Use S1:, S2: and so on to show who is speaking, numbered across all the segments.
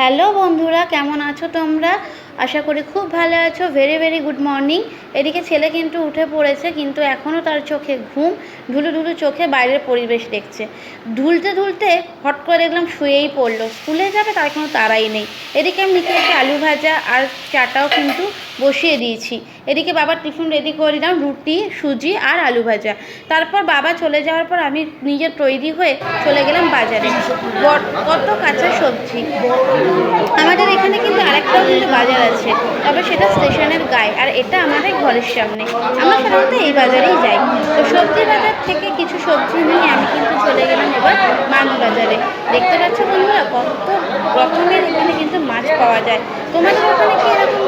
S1: Hello বন্ধুরা, কেমন আছো তোমরা? আশা করি খুব ভালো আছো। ভেরি ভেরি গুড মর্নিং এদিকে ছেলে কিন্তু উঠে পড়েছে, কিন্তু এখনও তার চোখে ঘুম ঢুলু ঢুলু চোখে বাইরের পরিবেশ দেখছে। ঢুলতে ঢুলতে হট করে দেখলাম শুয়েই পড়ল। স্কুলে যাবে, তার কোনো তারাই নেই। এদিকে আমি নিচে আলু ভাজা আর চাটাও কিন্তু বসিয়ে দিয়েছি। এদিকে বাবার টিফিন রেডি করে দিলাম, রুটি, সুজি আর আলু ভাজা। তারপর বাবা চলে যাওয়ার পর আমি নিজের তৈরি হয়ে চলে গেলাম বাজারে। কত কাঁচা সবজি। আমাদের এখানে কিন্তু আরেকটাও কিন্তু বাজার আছে, তবে সেটা স্টেশনের গায়ে। আর এটা আমাদের ঘরের সামনে। আমরা সাধারণত এই বাজারেই যাই। তো সবজি বাজার থেকে কিছু সবজি নিয়ে আমি কিন্তু চলে গেলাম এবার মাছ বাজারে। দেখতে পাচ্ছ বন্ধুরা, কত রকমের এখানে কিন্তু মাছ পাওয়া যায়। তোমাদের ওখানে কি এরকম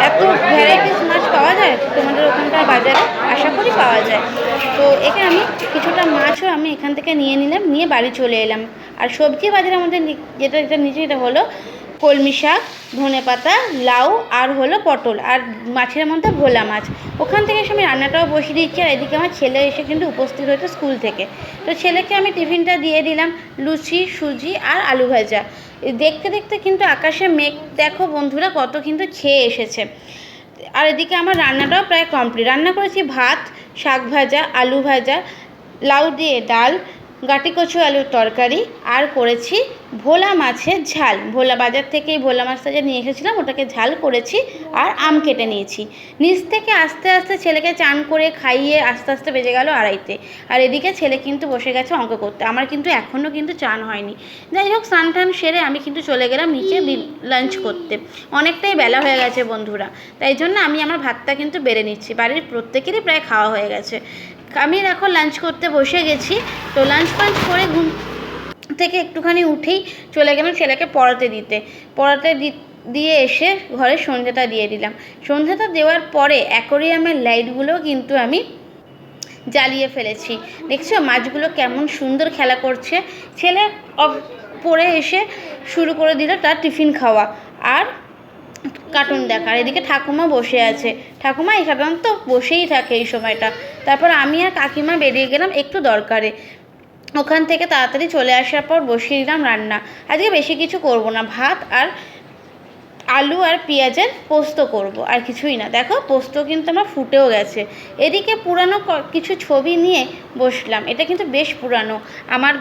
S1: এত ভ্যারাইটিস মাছ পাওয়া যায় তোমাদের ওখানকার বাজারে? আশা করি পাওয়া যায়। তো এখানে আমি কিছুটা মাছও আমি এখান থেকে নিয়ে নিলাম, নিয়ে বাড়ি চলে এলাম। আর সবজি বাজারের মধ্যে নি- যেটা যেটা নিচে এটা হলো কলমি শাক, ধনে পাতা, লাউ, আর হলো পটল। আর মাছের মধ্যে ভোলা মাছ। ওখান থেকে এসে আমি রান্নাটাও বসিয়ে দিচ্ছি, আর এদিকে আমার ছেলে এসে কিন্তু উপস্থিত হয়েছে স্কুল থেকে। তো ছেলেকে আমি টিফিনটা দিয়ে দিলাম, লুচি, সুজি আর আলু ভাজা। দেখতে দেখতে কিন্তু আকাশে মেঘ, দেখো বন্ধুরা কত কিন্তু খেয়ে এসেছে। আর এদিকে আমার রান্নাটাও প্রায় কমপ্লিট রান্না করেছি ভাত, শাক ভাজা, আলু ভাজা, লাউ দিয়ে ডাল গাটি কচু আলুর তরকারি আর করেছি ভোলা মাছের ঝাল। ভোলা বাজার থেকে ভোলা মাছটা যে নিয়ে এসেছিলাম, ওটাকে ঝাল করেছি আর আম কেটে নিয়েছি। নিচ থেকে আস্তে আস্তে ছেলেকে চান করে খাইয়ে আস্তে আস্তে বেজে গেল আড়াইতে। আর এদিকে ছেলে কিন্তু বসে গেছে অঙ্ক করতে। আমার কিন্তু এখনও কিন্তু চান হয়নি। যাই হোক, স্নান টান সেরে আমি কিন্তু চলে গেলাম নিচে লাঞ্চ করতে। অনেকটাই বেলা হয়ে গেছে বন্ধুরা। তাই জন্য আমি আমার ভাতটা কিন্তু বেড়ে নিচ্ছি। বাড়ির প্রত্যেকেরই প্রায় খাওয়া হয়ে গেছে। আমি এখন লাঞ্চ করতে বসে গেছি। তো লাঞ্চ ফাঞ্চ করে ঘুম থেকে একটুখানি উঠেই চলে গেলাম ছেলেকে পড়াতে দিতে। পড়াতে দিয়ে এসে ঘরে সন্ধ্যাটা দিয়ে দিলাম। সন্ধ্যাটা দেওয়ার পরে অ্যাকোরিয়ামের লাইটগুলোও কিন্তু আমি জ্বালিয়ে ফেলেছি। দেখছ মাছগুলো কেমন সুন্দর খেলা করছে। ছেলে পড়ে এসে শুরু করে দিল তার টিফিন খাওয়া। আর কার্টুন দেখা আর এদিকে ঠাকুমা বসে আছে। ঠাকুমা এই সাধারণত বসেই থাকে এই সময়টা। তারপর আমি আর কাকিমা বেরিয়ে গেলাম একটু দরকারে। ওখান থেকে তাড়াতাড়ি চলে আসার পর বসিয়ে দিলাম রান্না। আজকে বেশি কিছু করব না। ভাত আর আলু আর পেঁয়াজের পোস্ত করব, আর কিছুই না। দেখো, পোস্ত কিন্তু আমার ফুটেও গেছে। এদিকে পুরানো কিছু ছবি নিয়ে বসলাম। এটা কিন্তু বেশ পুরানো। আমার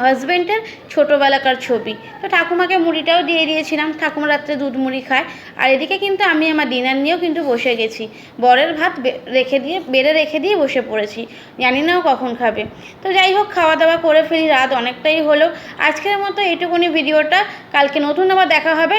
S1: হাজব্যান্ডের ছোটোবেলাকার ছবি। তো ঠাকুমাকে মুড়িটাও দিয়ে দিয়েছিলাম, ঠাকুমা রাত্রে দুধ মুড়ি খায়। আর এদিকে কিন্তু আমি আমার ডিনার নিয়েও কিন্তু বসে গেছি। বরের ভাত রেখে দিয়ে, বেড়ে রেখে দিয়ে বসে পড়েছি। জানি না ও কখন খাবে। তো যাই হোক খাওয়া দাওয়া করে ফেলি, রাত অনেকটাই হলো। আজকের মতো এটুকুনি ভিডিওটা। কালকে নতুন আবার দেখা হবে।